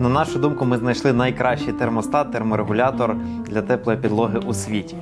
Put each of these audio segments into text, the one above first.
На нашу думку, ми знайшли найкращий термостат, терморегулятор для теплої підлоги у світі.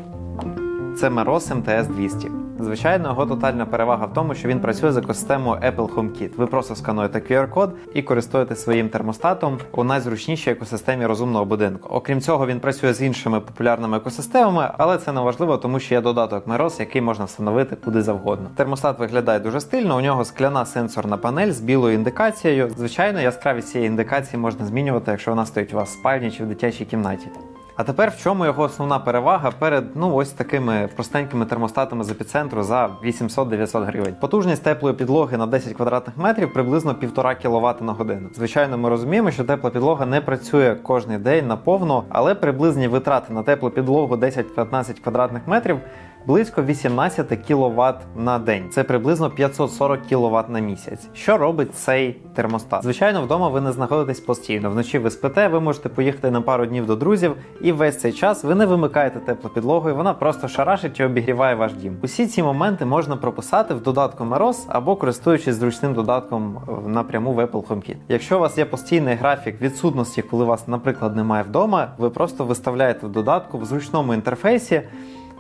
Це Meros MTS 200. Звичайно, його тотальна перевага в тому, що він працює з екосистемою Apple HomeKit. Ви просто скануєте QR-код і користуєтесь своїм термостатом у найзручнішій екосистемі розумного будинку. Окрім цього, він працює з іншими популярними екосистемами, але це не важливо, тому що є додаток Meros, який можна встановити куди завгодно. Термостат виглядає дуже стильно. У нього скляна сенсорна панель з білою індикацією. Звичайно, яскравість цієї індикації можна змінювати, якщо вона стоїть у вас в спальні чи в дитячій кімнаті. А тепер в чому його основна перевага перед ну ось такими простенькими термостатами з епіцентру за 800-900 гривень. Потужність теплої підлоги на 10 квадратних метрів приблизно 1,5 кВт на годину. Звичайно, ми розуміємо, що тепла підлога не працює кожний день наповно, але приблизні витрати на теплу підлогу 10-15 квадратних метрів. Близько 18 кВт на день. Це приблизно 540 кВт на місяць. Що робить цей термостат? Звичайно, вдома ви не знаходитесь постійно. Вночі ви спите, ви можете поїхати на пару днів до друзів, і весь цей час ви не вимикаєте теплу підлогу, і вона просто шарашить і обігріває ваш дім. Усі ці моменти можна прописати в додатку Meros або користуючись зручним додатком е, напряму в Apple HomeKit. Якщо у вас є постійний графік відсутності, коли вас, наприклад, немає вдома, ви просто виставляєте в додатку в зручному інтерфейсі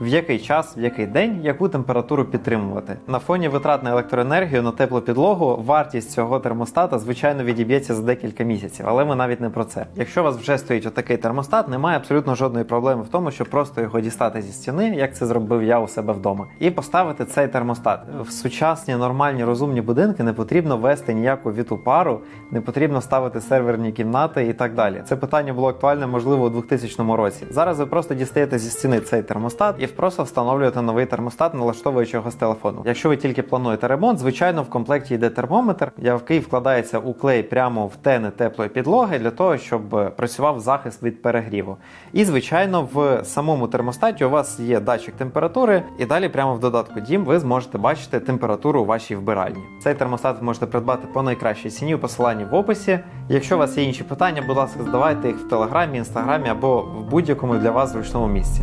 в який час, в який день, яку температуру підтримувати. На фоні витрат на електроенергію на теплу підлогу вартість цього термостата, звичайно, відіб'ється за декілька місяців, але ми навіть не про це. Якщо у вас вже стоїть отакий термостат, немає абсолютно жодної проблеми в тому, щоб просто його дістати зі стіни, як це зробив я у себе вдома, і поставити цей термостат. В сучасні нормальні розумні будинки не потрібно вести ніяку віту пару, не потрібно ставити серверні кімнати і так далі. Це питання було актуальне, можливо, у 2000 році. Зараз ви просто дістаєте зі стіни цей термостат і просто встановлюєте новий термостат, налаштовуючи його з телефону. Якщо ви тільки плануєте ремонт, звичайно, в комплекті йде термометр, який вкладається у клей прямо в тени теплої підлоги для того, щоб е, працював захист від перегріву. І звичайно, в самому термостаті у вас є датчик температури, і далі прямо в додатку Дім ви зможете бачити температуру у вашій вбиральні. Цей термостат ви можете придбати по найкращій ціні у посиланні в описі. Якщо у вас є інші питання, будь ласка, задавайте їх в телеграмі, інстаграмі або в будь-якому для вас зручному місці.